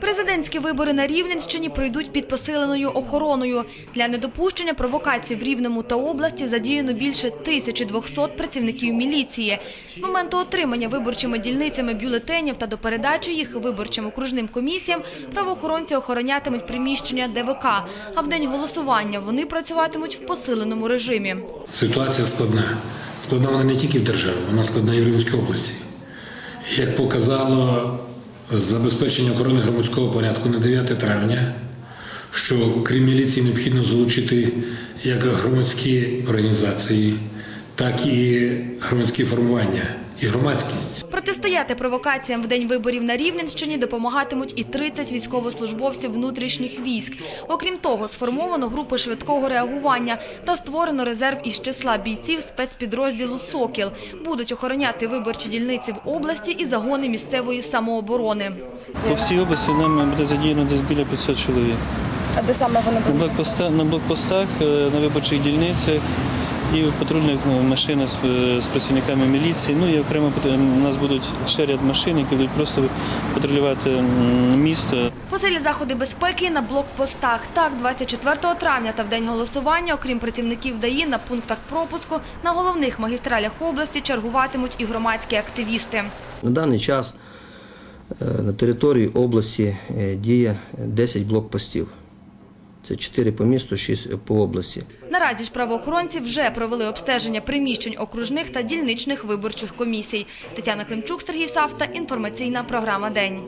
Президентські вибори на Рівненщині пройдуть під посиленою охороною. Для недопущення провокацій в Рівному та області задіяно більше 1200 працівників міліції. З моменту отримання виборчими дільницями бюлетенів та до передачі їх виборчим окружним комісіям правоохоронці охоронятимуть приміщення ДВК, а в день голосування вони працюватимуть в посиленому режимі. Ситуація складна. Складна вона не тільки в державі, вона складна і в Рівненській області. Як показало забезпечення охорони громадського порядку на 9 травня, що крім міліції необхідно залучити як громадські організації, так і громадські формування і громадськість. Протистояти провокаціям в день виборів на Рівненщині допомагатимуть і 30 військовослужбовців внутрішніх військ. Окрім того, сформовано групи швидкого реагування та створено резерв із числа бійців спецпідрозділу «Сокіл». Будуть охороняти виборчі дільниці в області і загони місцевої самооборони. По всій області нам буде задіяно десь біля 500 чоловік. А де саме вони На блокпостах, на, блокпостах, е, на виборчих дільницях і в патрульних е, машинах з, е, з працівниками міліції. Ну і окремо у нас будуть ще ряд машин, які будуть просто патрулювати місто. Посилі заходи безпеки на блокпостах. Так, 24 травня та в день голосування, окрім працівників ДАІ, на пунктах пропуску на головних магістралях області чергуватимуть і громадські активісти. На даний час е, на території області діє 10 блокпостів. Це 4 по місту, 6 по області. Наразі ж правоохоронці вже провели обстеження приміщень окружних та дільничних виборчих комісій. Тетяна Климчук, Сергій Савта. Інформаційна програма «День».